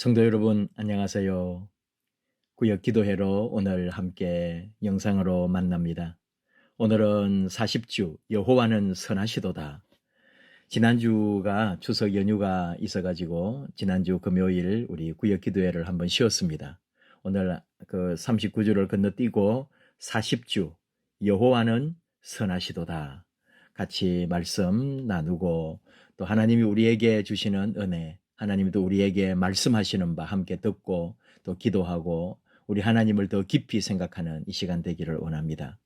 성도 여러분 안녕하세요. 구역 기도회로 오늘 함께 영상으로 만납니다. 오늘은 40주 여호와는 선하시도다. 지난주가 추석 연휴가 있어가지고 지난주 금요일 우리 구역 기도회를 한번 쉬었습니다. 오늘 그 39주를 건너뛰고 40주 여호와는 선하시도다. 같이 말씀 나누고 또 하나님이 우리에게 주시는 은혜 하나님이 또 우리에게 말씀하시는 바 함께 듣고 또 기도하고 우리 하나님을 더 깊이 생각하는 이 시간 되기를 원합니다.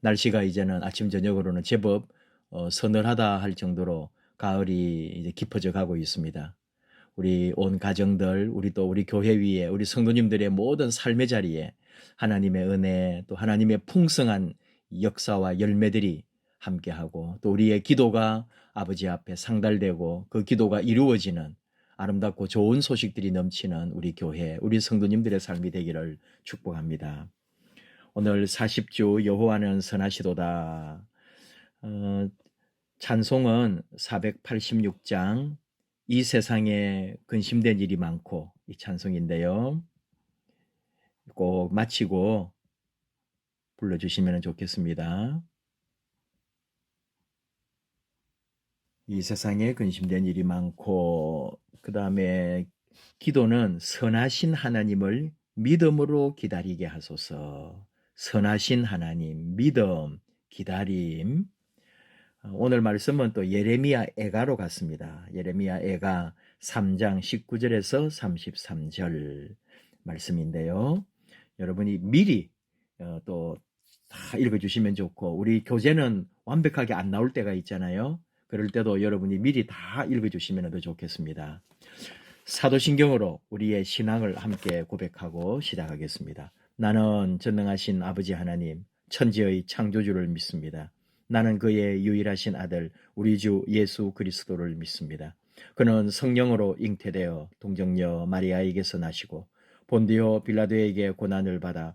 날씨가 이제는 아침 저녁으로는 제법 어, 서늘하다 할 정도로 가을이 이제 깊어져 가고 있습니다. 우리 온 가정들, 우리 또 우리 교회 위에 우리 성도님들의 모든 삶의 자리에 하나님의 은혜 또 하나님의 풍성한 역사와 열매들이 함께하고 또 우리의 기도가 아버지 앞에 상달되고 그 기도가 이루어지는 아름답고 좋은 소식들이 넘치는 우리 교회, 우리 성도님들의 삶이 되기를 축복합니다. 오늘 40주 여호와는 선하시도다. 어, 찬송은 486장 이 세상에 근심된 일이 많고 이 찬송인데요. 꼭 마치고 불러주시면 좋겠습니다. 이 세상에 근심된 일이 많고 그 다음에 기도는 선하신 하나님을 믿음으로 기다리게 하소서. 선하신 하나님, 믿음, 기다림. 오늘 말씀은 또 예레미야 애가로 갔습니다. 예레미야 애가 3장 19절에서 33절 말씀인데요. 여러분이 미리 어, 또다 읽어주시면 좋고 우리 교재는 완벽하게 안 나올 때가 있잖아요. 그럴 때도 여러분이 미리 다 읽어주시면 더 좋겠습니다. 사도신경으로 우리의 신앙을 함께 고백하고 시작하겠습니다. 나는 전능하신 아버지 하나님, 천지의 창조주를 믿습니다. 나는 그의 유일하신 아들, 우리 주 예수 그리스도를 믿습니다. 그는 성령으로 잉태되어 동정녀 마리아에게서 나시고 본디오 빌라도에게 고난을 받아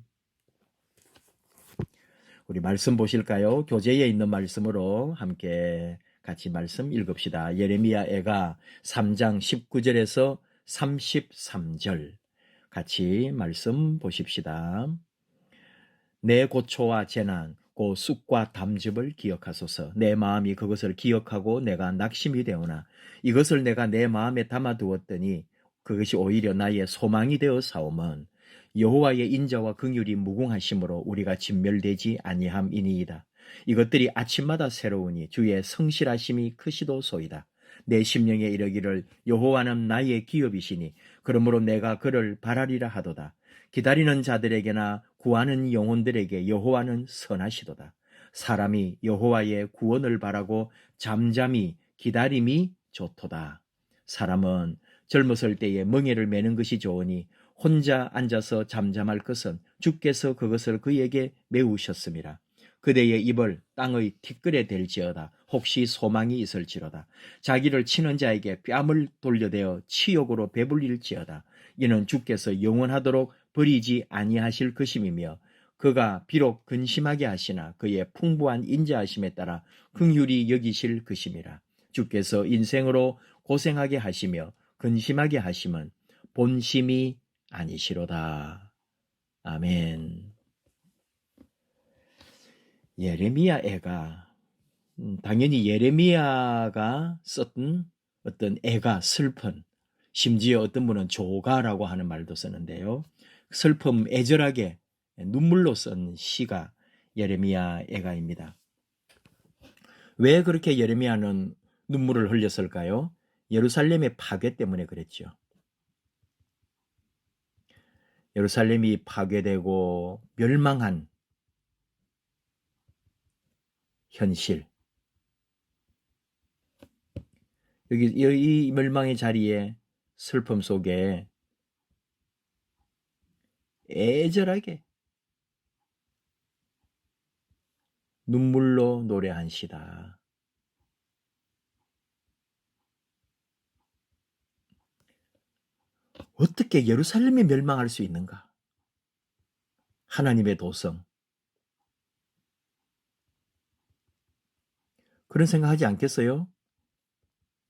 우리 말씀 보실까요? 교재에 있는 말씀으로 함께 같이 말씀 읽읍시다. 예레미야 애가 3장 19절에서 33절 같이 말씀 보십시다. 내 고초와 재난, 고 쑥과 담즙을 기억하소서. 내 마음이 그것을 기억하고 내가 낙심이 되오나 이것을 내가 내 마음에 담아두었더니 그것이 오히려 나의 소망이 되어 사오면 여호와의 인자와 긍휼이 무궁하심으로 우리가 진멸되지 아니함이니이다. 이것들이 아침마다 새로우니 주의 성실하심이 크시도소이다. 내 심령에 이르기를 여호와는 나의 기업이시니 그러므로 내가 그를 바라리라 하도다. 기다리는 자들에게나 구하는 영혼들에게 여호와는 선하시도다. 사람이 여호와의 구원을 바라고 잠잠히 기다림이 좋도다. 사람은 젊었을 때에 멍에를 매는 것이 좋으니 혼자 앉아서 잠잠할 것은 주께서 그것을 그에게 메우셨습니다. 그대의 입을 땅의 티끌에 댈지어다. 혹시 소망이 있을지로다. 자기를 치는 자에게 뺨을 돌려대어 치욕으로 배불릴지어다. 이는 주께서 영원하도록 버리지 아니하실 것임이며 그가 비록 근심하게 하시나 그의 풍부한 인자하심에 따라 긍휼히 여기실 것임이라. 주께서 인생으로 고생하게 하시며 근심하게 하심은 본심이 아니시로다. 아멘. 예레미야 애가 음, 당연히 예레미야가 썼던 어떤 애가 슬픈 심지어 어떤 분은 조가라고 하는 말도 쓰는데요. 슬픔 애절하게 눈물로 쓴 시가 예레미야 애가입니다. 왜 그렇게 예레미야는 눈물을 흘렸을까요? 예루살렘의 파괴 때문에 그랬죠. 예루살렘이 파괴되고 멸망한 현실. 여기 이 멸망의 자리에 슬픔 속에 애절하게 눈물로 노래한 시다. 어떻게 예루살렘이 멸망할 수 있는가? 하나님의 도성. 그런 생각하지 않겠어요?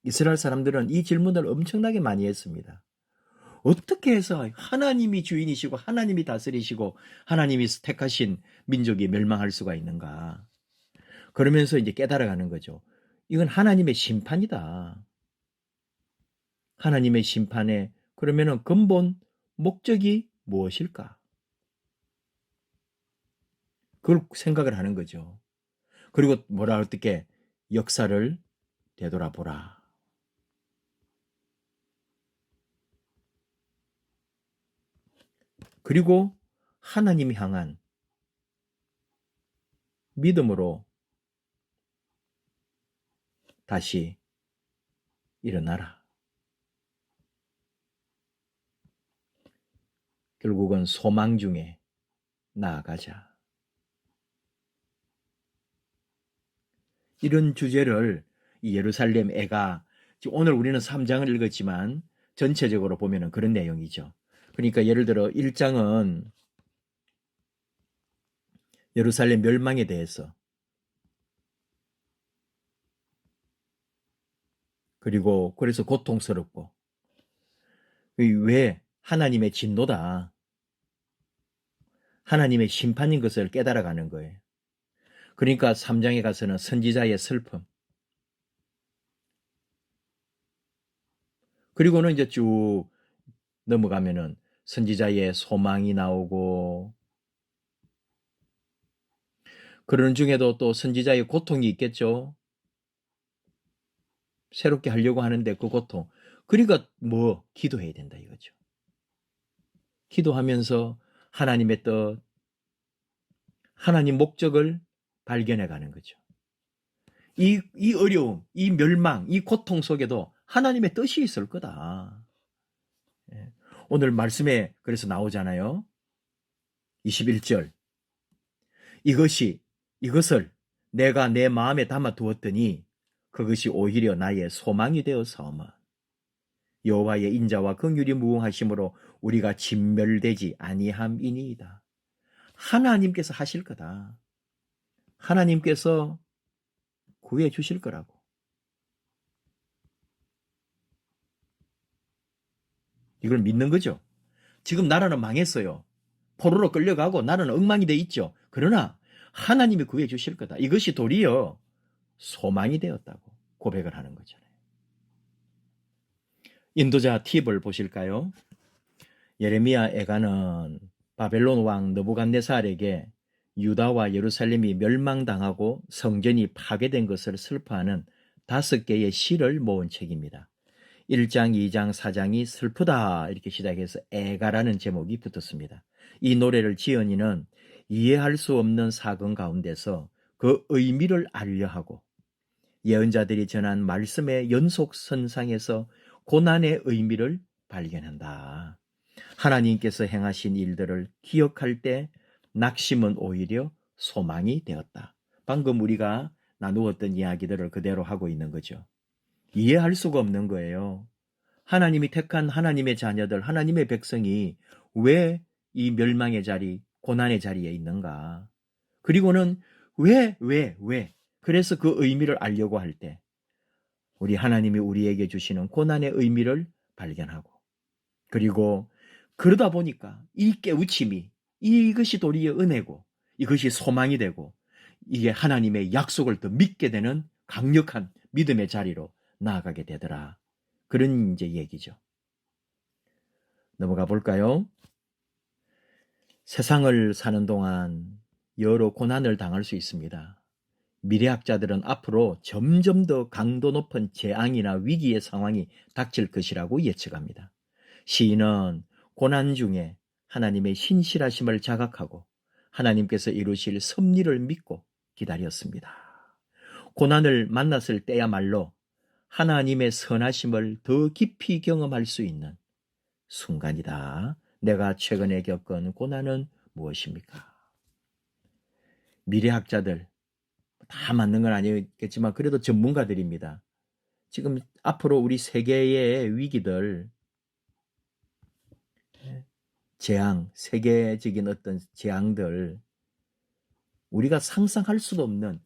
이스라엘 사람들은 이 질문을 엄청나게 많이 했습니다. 어떻게 해서 하나님이 주인이시고 하나님이 다스리시고 하나님이 택하신 민족이 멸망할 수가 있는가? 그러면서 이제 깨달아가는 거죠. 이건 하나님의 심판이다. 하나님의 심판의 그러면은 근본 목적이 무엇일까? 그걸 생각을 하는 거죠. 그리고 뭐라 어떻게 역사를 되돌아보라. 그리고 하나님 향한 믿음으로 다시 일어나라. 결국은 소망 중에 나아가자. 이런 주제를 이 예루살렘 애가 오늘 우리는 3장을 읽었지만 전체적으로 보면 그런 내용이죠. 그러니까 예를 들어 1장은 예루살렘 멸망에 대해서 그리고 그래서 고통스럽고 왜 하나님의 진노다. 하나님의 심판인 것을 깨달아가는 거예요. 그러니까 3장에 가서는 선지자의 슬픔. 그리고는 이제 쭉 넘어가면은 선지자의 소망이 나오고 그러는 중에도 또 선지자의 고통이 있겠죠. 새롭게 하려고 하는데 그 고통. 그러니까 뭐 기도해야 된다 이거죠. 기도하면서 하나님의 뜻, 하나님 목적을 발견해 가는 거죠. 이, 이 어려움, 이 멸망, 이 고통 속에도 하나님의 뜻이 있을 거다. 예. 오늘 말씀에 그래서 나오잖아요. 21절. 이것이, 이것을 내가 내 마음에 담아 두었더니 그것이 오히려 나의 소망이 되어서만 여호와의 인자와 긍휼이 무궁하심으로 우리가 진멸되지 아니함이니이다. 하나님께서 하실 거다. 하나님께서 구해 주실 거라고. 이걸 믿는 거죠. 지금 나라는 망했어요. 포로로 끌려가고 나라는 엉망이 돼 있죠. 그러나 하나님이 구해 주실 거다. 이것이 도리어 소망이 되었다고 고백을 하는 거잖아요. 인도자 팁을 보실까요? 예레미야 애가는 바벨론 왕 느부갓네살에게 유다와 예루살렘이 멸망당하고 성전이 파괴된 것을 슬퍼하는 다섯 개의 시를 모은 책입니다. 1장, 2장, 4장이 슬프다 이렇게 시작해서 애가라는 제목이 붙었습니다. 이 노래를 지연이는 이해할 수 없는 사건 가운데서 그 의미를 알려 하고 예언자들이 전한 말씀의 연속 선상에서 고난의 의미를 발견한다. 하나님께서 행하신 일들을 기억할 때 낙심은 오히려 소망이 되었다. 방금 우리가 나누었던 이야기들을 그대로 하고 있는 거죠. 이해할 수가 없는 거예요. 하나님이 택한 하나님의 자녀들, 하나님의 백성이 왜 이 멸망의 자리, 고난의 자리에 있는가? 그리고는 왜, 왜, 왜? 그래서 그 의미를 알려고 할 때, 우리 하나님이 우리에게 주시는 고난의 의미를 발견하고, 그리고 그러다 보니까 이 깨우침이 이것이 도리어 은혜고, 이것이 소망이 되고, 이게 하나님의 약속을 더 믿게 되는 강력한 믿음의 자리로 나아가게 되더라. 그런 이제 얘기죠. 넘어가 볼까요? 세상을 사는 동안 여러 고난을 당할 수 있습니다. 미래학자들은 앞으로 점점 더 강도 높은 재앙이나 위기의 상황이 닥칠 것이라고 예측합니다. 시인은 고난 중에 하나님의 신실하심을 자각하고 하나님께서 이루실 섭리를 믿고 기다렸습니다. 고난을 만났을 때야말로 하나님의 선하심을 더 깊이 경험할 수 있는 순간이다. 내가 최근에 겪은 고난은 무엇입니까? 미래학자들 다 맞는 건 아니겠지만 그래도 전문가들입니다. 지금 앞으로 우리 세계의 위기들 재앙, 세계적인 어떤 재앙들 우리가 상상할 수도 없는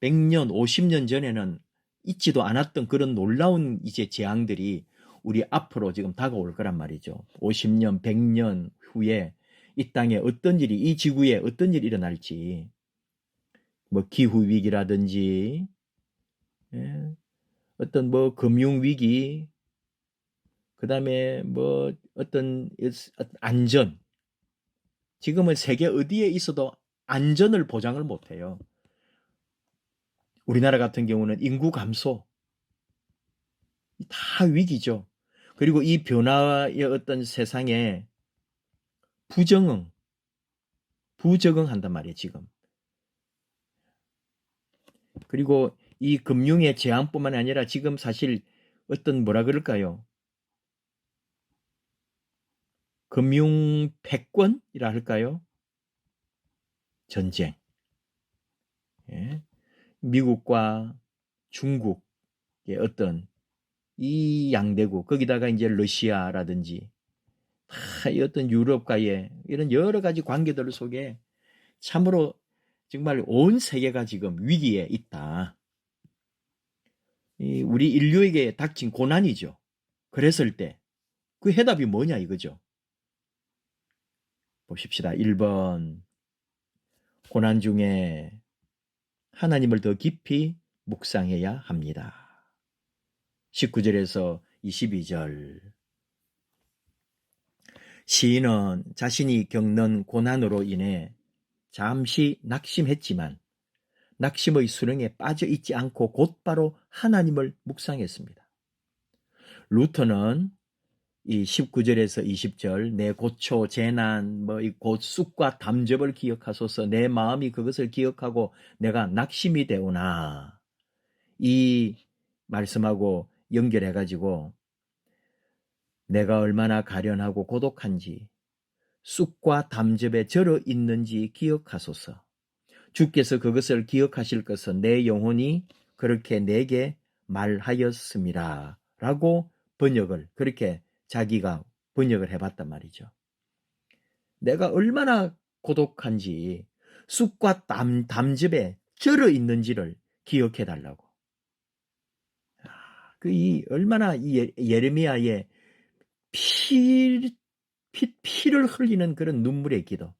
100년, 50년 전에는 있지도 않았던 그런 놀라운 이제 재앙들이 우리 앞으로 지금 다가올 거란 말이죠. 50년, 100년 후에 이 땅에 어떤 일이, 이 지구에 어떤 일이 일어날지, 뭐 기후 위기라든지, 예, 어떤 뭐 금융 위기, 그 다음에 뭐 어떤 안전. 지금은 세계 어디에 있어도 안전을 보장을 못해요. 우리나라 같은 경우는 인구 감소. 다 위기죠. 그리고 이 변화의 어떤 세상에 부정응, 부적응한단 말이에요, 지금. 그리고 이 금융의 재앙뿐만 아니라 지금 사실 어떤 뭐라 그럴까요? 금융 패권이라 할까요? 전쟁. 예. 미국과 중국의 어떤 이 양대국, 거기다가 이제 러시아라든지 다이 어떤 유럽과의 이런 여러 가지 관계들 속에 참으로 정말 온 세계가 지금 위기에 있다. 우리 인류에게 닥친 고난이죠. 그랬을 때 그 해답이 뭐냐 이거죠. 보십시다. 1번 고난 중에 하나님을 더 깊이 묵상해야 합니다. 19절에서 22절 시인은 자신이 겪는 고난으로 인해 잠시 낙심했지만 낙심의 수렁에 빠져 있지 않고 곧바로 하나님을 묵상했습니다. 루터는 이 19절에서 20절 내 고초 재난 뭐 이 곧 쑥과 담접을 기억하소서. 내 마음이 그것을 기억하고 내가 낙심이 되오나. 이 말씀하고 연결해 가지고 내가 얼마나 가련하고 고독한지 쑥과 담접에 절어 있는지 기억하소서. 주께서 그것을 기억하실 것은 내 영혼이 그렇게 내게 말하였습니다. 라고 번역을 그렇게 자기가 번역을 해봤단 말이죠. 내가 얼마나 고독한지 쑥과 담, 담즙에 절어 있는지를 기억해 달라고. 아, 그이 얼마나 이 예, 예레미야의 피, 피, 피를 흘리는 그런 눈물의 기도.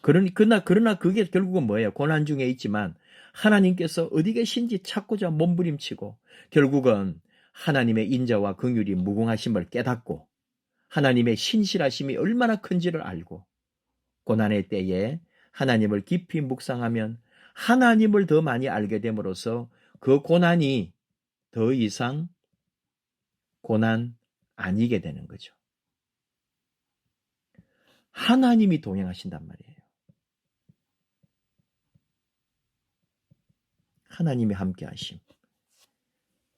그러나, 그러나 그게 결국은 뭐예요? 고난 중에 있지만 하나님께서 어디 계신지 찾고자 몸부림치고 결국은 하나님의 인자와 긍휼이 무궁하심을 깨닫고 하나님의 신실하심이 얼마나 큰지를 알고 고난의 때에 하나님을 깊이 묵상하면 하나님을 더 많이 알게 됨으로써 그 고난이 더 이상 고난 아니게 되는 거죠. 하나님이 동행하신단 말이에요. 하나님이 함께 하심.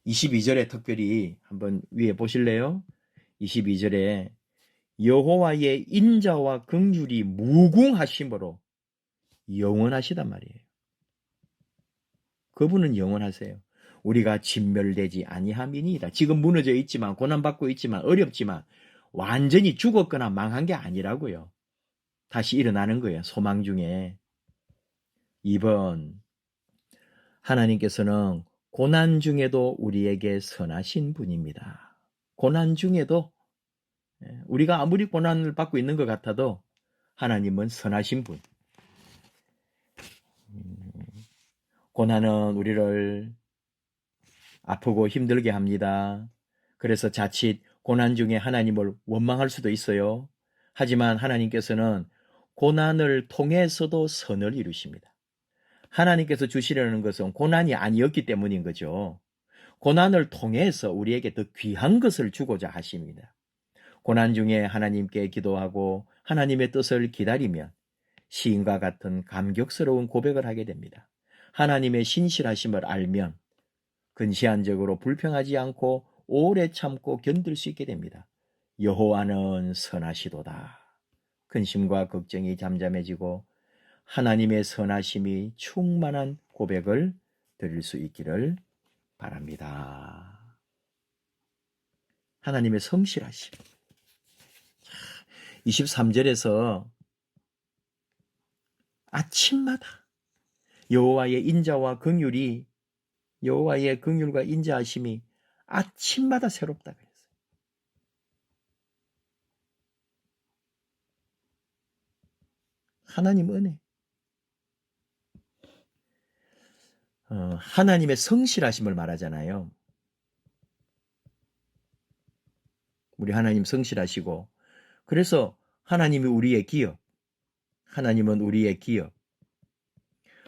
22절에 특별히 한번 위에 보실래요? 22절에 여호와의 인자와 긍휼이 무궁하심으로 영원하시단 말이에요. 그분은 영원하세요. 우리가 진멸되지 아니함이니이다. 지금 무너져 있지만 고난 받고 있지만 어렵지만 완전히 죽었거나 망한 게 아니라고요. 다시 일어나는 거예요. 소망 중에. 2번 하나님께서는 고난 중에도 우리에게 선하신 분입니다. 고난 중에도 예, 우리가 아무리 고난을 받고 있는 것 같아도 하나님은 선하신 분. 음, 고난은 우리를 아프고 힘들게 합니다. 그래서 자칫 고난 중에 하나님을 원망할 수도 있어요. 하지만 하나님께서는 고난을 통해서도 선을 이루십니다. 하나님께서 주시려는 것은 고난이 아니었기 때문인 거죠. 고난을 통해서 우리에게 더 귀한 것을 주고자 하십니다. 고난 중에 하나님께 기도하고 하나님의 뜻을 기다리면 시인과 같은 감격스러운 고백을 하게 됩니다. 하나님의 신실하심을 알면 근시안적으로 불평하지 않고 오래 참고 견딜 수 있게 됩니다. 여호와는 선하시도다. 근심과 걱정이 잠잠해지고 하나님의 선하심이 충만한 고백을 드릴 수 있기를 바랍니다. 하나님의 성실하심. 23절에서 아침마다 여호와의 인자와 긍휼이 여호와의 긍휼과 인자하심이 아침마다 새롭다 그랬어요. 하나님 은혜. 하나님의 성실하심을 말하잖아요. 우리 하나님 성실하시고 그래서 하나님이 우리의 기업, 하나님은 우리의 기업,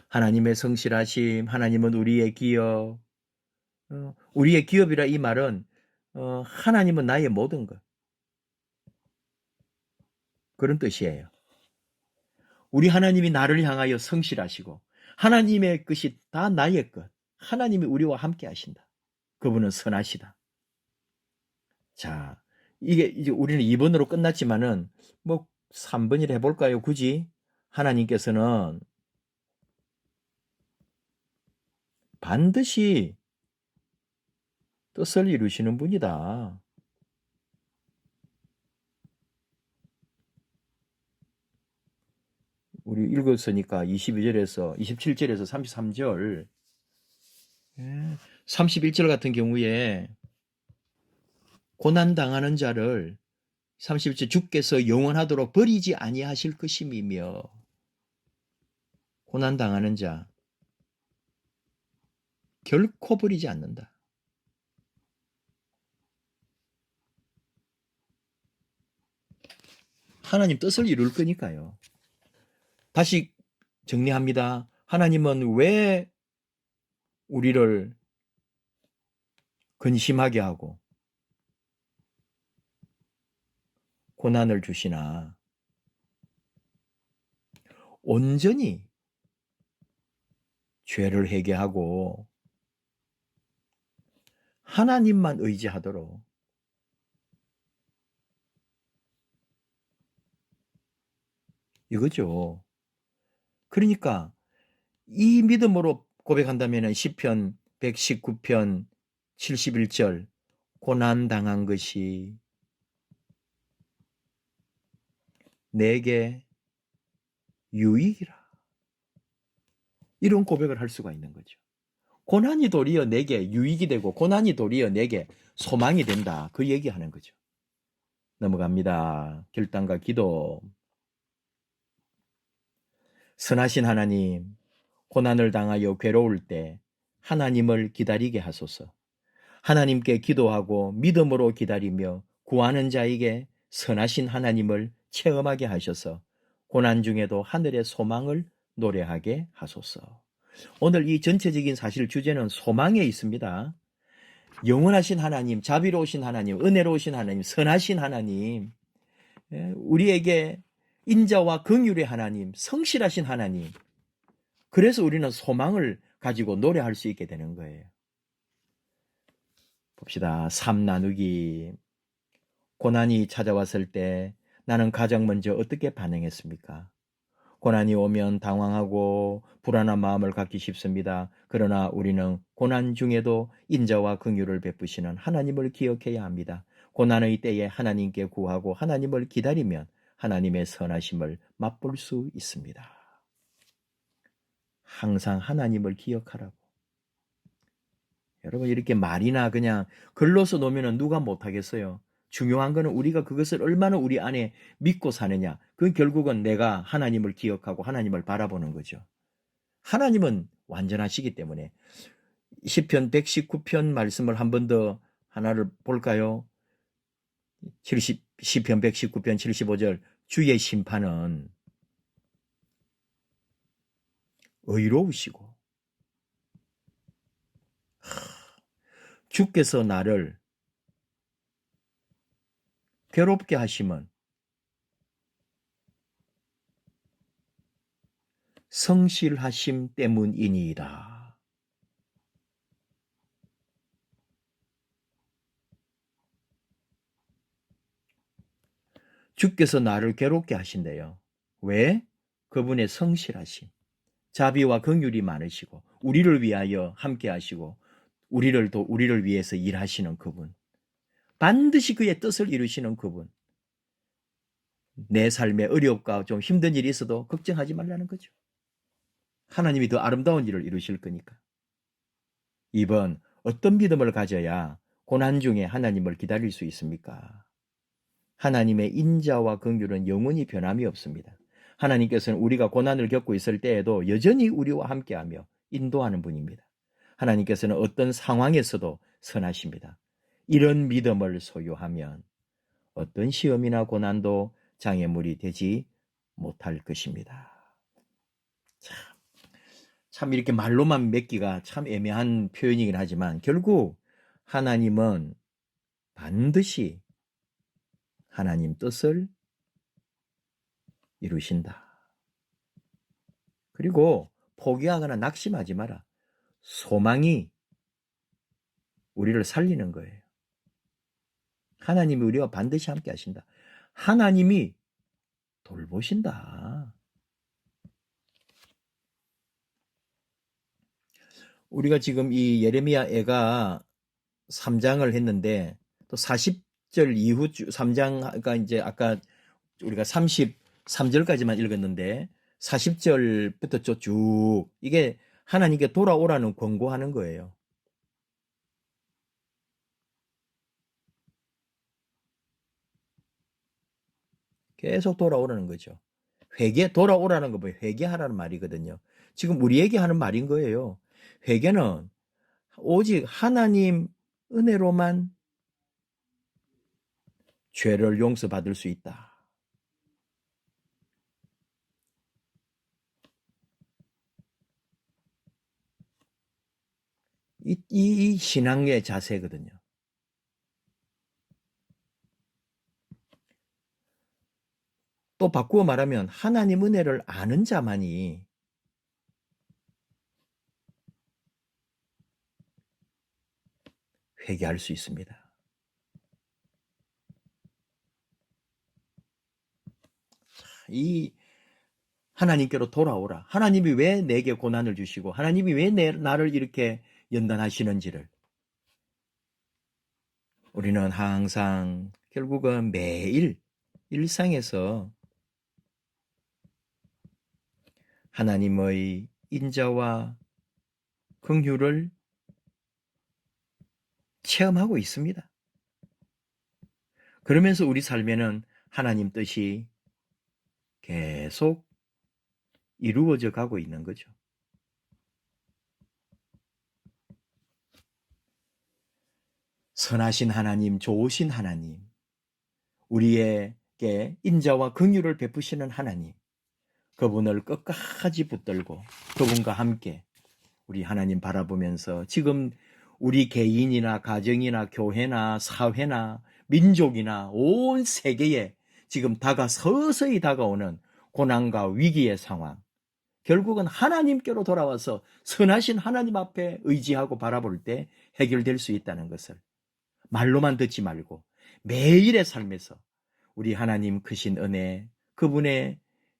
하나님의 성실하심, 하나님은 우리의 기업, 어, 우리의 기업이라 이 말은 어, 하나님은 나의 모든 것 그런 뜻이에요. 우리 하나님이 나를 향하여 성실하시고 하나님의 것이 다 나의 것. 하나님이 우리와 함께 하신다. 그분은 선하시다. 자, 이게 이제 우리는 2번으로 끝났지만은 뭐 3번이라 해볼까요? 굳이 하나님께서는 반드시 뜻을 이루시는 분이다. 우리 읽었으니까 22절에서 27절에서 33절 31절 같은 경우에 고난 당하는 자를 31절 주께서 영원하도록 버리지 아니하실 것임이며 고난 당하는 자 결코 버리지 않는다. 하나님 뜻을 이룰 거니까요. 다시 정리합니다. 하나님은 왜 우리를 근심하게 하고 고난을 주시나 온전히 죄를 회개하고 하나님만 의지하도록 이거죠. 그러니까 이 믿음으로 고백한다면 시편 119편 71절 고난 당한 것이 내게 유익이라. 이런 고백을 할 수가 있는 거죠. 고난이 도리어 내게 유익이 되고 고난이 도리어 내게 소망이 된다. 그 얘기하는 거죠. 넘어갑니다. 결단과 기도. 선하신 하나님, 고난을 당하여 괴로울 때 하나님을 기다리게 하소서. 하나님께 기도하고 믿음으로 기다리며 구하는 자에게 선하신 하나님을 체험하게 하셔서 고난 중에도 하늘의 소망을 노래하게 하소서. 오늘 이 전체적인 사실 주제는 소망에 있습니다. 영원하신 하나님, 자비로우신 하나님, 은혜로우신 하나님, 선하신 하나님, 예, 우리에게 인자와 긍휼의 하나님, 성실하신 하나님. 그래서 우리는 소망을 가지고 노래할 수 있게 되는 거예요. 봅시다. 삶 나누기. 고난이 찾아왔을 때 나는 가장 먼저 어떻게 반응했습니까? 고난이 오면 당황하고 불안한 마음을 갖기 쉽습니다. 그러나 우리는 고난 중에도 인자와 긍휼을 베푸시는 하나님을 기억해야 합니다. 고난의 때에 하나님께 구하고 하나님을 기다리면 하나님의 선하심을 맛볼 수 있습니다. 항상 하나님을 기억하라고. 여러분 이렇게 말이나 그냥 글로서 놓으면 누가 못하겠어요. 중요한 것은 우리가 그것을 얼마나 우리 안에 믿고 사느냐. 그 결국은 내가 하나님을 기억하고 하나님을 바라보는 거죠. 하나님은 완전하시기 때문에 10편 119편 말씀을 한 번 더 하나를 볼까요? 70, 시편 119편 75절 주의 심판은 의로우시고 주께서 나를 괴롭게 하시면 성실하심 때문이니이다. 주께서 나를 괴롭게 하신대요. 왜? 그분의 성실하심, 자비와 긍휼이 많으시고 우리를 위하여 함께 하시고 우리를 또 우리를 위해서 일하시는 그분. 반드시 그의 뜻을 이루시는 그분. 내 삶에 어렵고 좀 힘든 일이 있어도 걱정하지 말라는 거죠. 하나님이 더 아름다운 일을 이루실 거니까. 2번, 어떤 믿음을 가져야 고난 중에 하나님을 기다릴 수 있습니까? 하나님의 인자와 긍휼은 영원히 변함이 없습니다. 하나님께서는 우리가 고난을 겪고 있을 때에도 여전히 우리와 함께하며 인도하는 분입니다. 하나님께서는 어떤 상황에서도 선하십니다. 이런 믿음을 소유하면 어떤 시험이나 고난도 장애물이 되지 못할 것입니다. 참, 참 이렇게 말로만 맺기가 참 애매한 표현이긴 하지만 결국 하나님은 반드시 하나님 뜻을 이루신다. 그리고 포기하거나 낙심하지 마라. 소망이 우리를 살리는 거예요. 하나님이 우리와 반드시 함께 하신다. 하나님이 돌보신다. 우리가 지금 이 예레미야 애가 3장을 했는데 또 40 절 이후 3장가 이제 아까 우리가 33절까지만 읽었는데 40절부터 쭉 이게 하나님께 돌아오라는 권고하는 거예요. 계속 돌아오라는 거죠. 회개, 돌아오라는 거 뭐예요? 회개하라는 말이거든요. 지금 우리에게 하는 말인 거예요. 회개는 오직 하나님 은혜로만 죄를 용서받을 수 있다. 이, 이, 이 신앙의 자세거든요. 또 바꾸어 말하면 하나님 은혜를 아는 자만이 회개할 수 있습니다. 이 하나님께로 돌아오라. 하나님이 왜 내게 고난을 주시고 하나님이 왜 내, 나를 이렇게 연단하시는지를 우리는 항상 결국은 매일 일상에서 하나님의 인자와 긍휼을 체험하고 있습니다. 그러면서 우리 삶에는 하나님 뜻이 계속 이루어져 가고 있는 거죠. 선하신 하나님, 좋으신 하나님, 우리에게 인자와 긍휼을 베푸시는 하나님, 그분을 끝까지 붙들고 그분과 함께 우리 하나님 바라보면서 지금 우리 개인이나 가정이나 교회나 사회나 민족이나 온 세계에 지금 다가 서서히 다가오는 고난과 위기의 상황. 결국은 하나님께로 돌아와서 선하신 하나님 앞에 의지하고 바라볼 때 해결될 수 있다는 것을 말로만 듣지 말고 매일의 삶에서 우리 하나님 크신 은혜, 그분의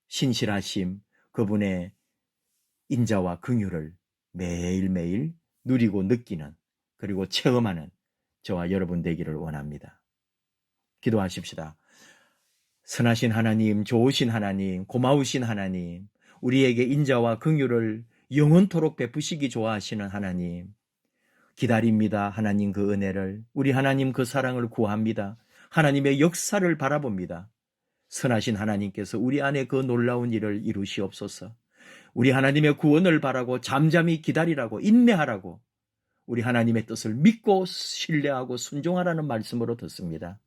신실하심, 그분의 인자와 긍휼을 매일매일 누리고 느끼는 그리고 체험하는 저와 여러분 되기를 원합니다. 기도하십시다. 선하신 하나님, 좋으신 하나님, 고마우신 하나님, 우리에게 인자와 긍휼을 영원토록 베푸시기 좋아하시는 하나님. 기다립니다. 하나님 그 은혜를, 우리 하나님 그 사랑을 구합니다. 하나님의 역사를 바라봅니다. 선하신 하나님께서 우리 안에 그 놀라운 일을 이루시옵소서. 우리 하나님의 구원을 바라고 잠잠히 기다리라고 인내하라고 우리 하나님의 뜻을 믿고 신뢰하고 순종하라는 말씀으로 듣습니다.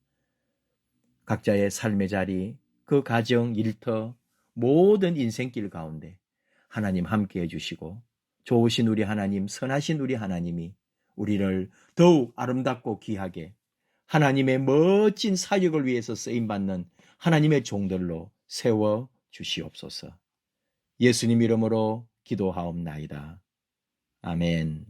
각자의 삶의 자리, 그 가정, 일터, 모든 인생길 가운데 하나님 함께 해주시고 좋으신 우리 하나님, 선하신 우리 하나님이 우리를 더욱 아름답고 귀하게 하나님의 멋진 사역을 위해서 쓰임받는 하나님의 종들로 세워 주시옵소서. 예수님 이름으로 기도하옵나이다. 아멘.